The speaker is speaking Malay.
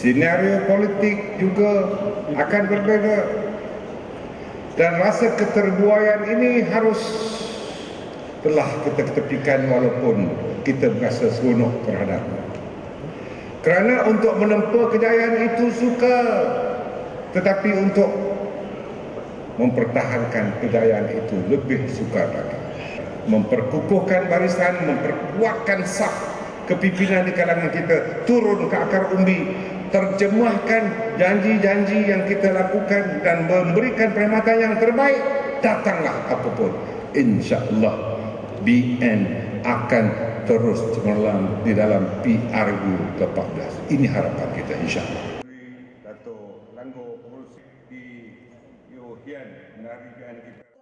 Senario politik juga akan berbeza. Dan rasa keterbuaian ini harus telah kita ketepikan walaupun kita berasa seronok terhadap. Kerana untuk menempuh kejayaan itu suka tetapi untuk mempertahankan kejayaan itu lebih sukar lagi. Memperkukuhkan barisan, memperkuatkan sah kepimpinan di kalangan kita turun ke akar umbi terjemahkan janji-janji yang kita lakukan dan memberikan perkhidmatan yang terbaik datanglah apapun. Insyaallah BN akan terus cemerlang di dalam PRU ke-14. Ini harapan kita insyaallah. Dato Langgo Pengurusi di Yohian kita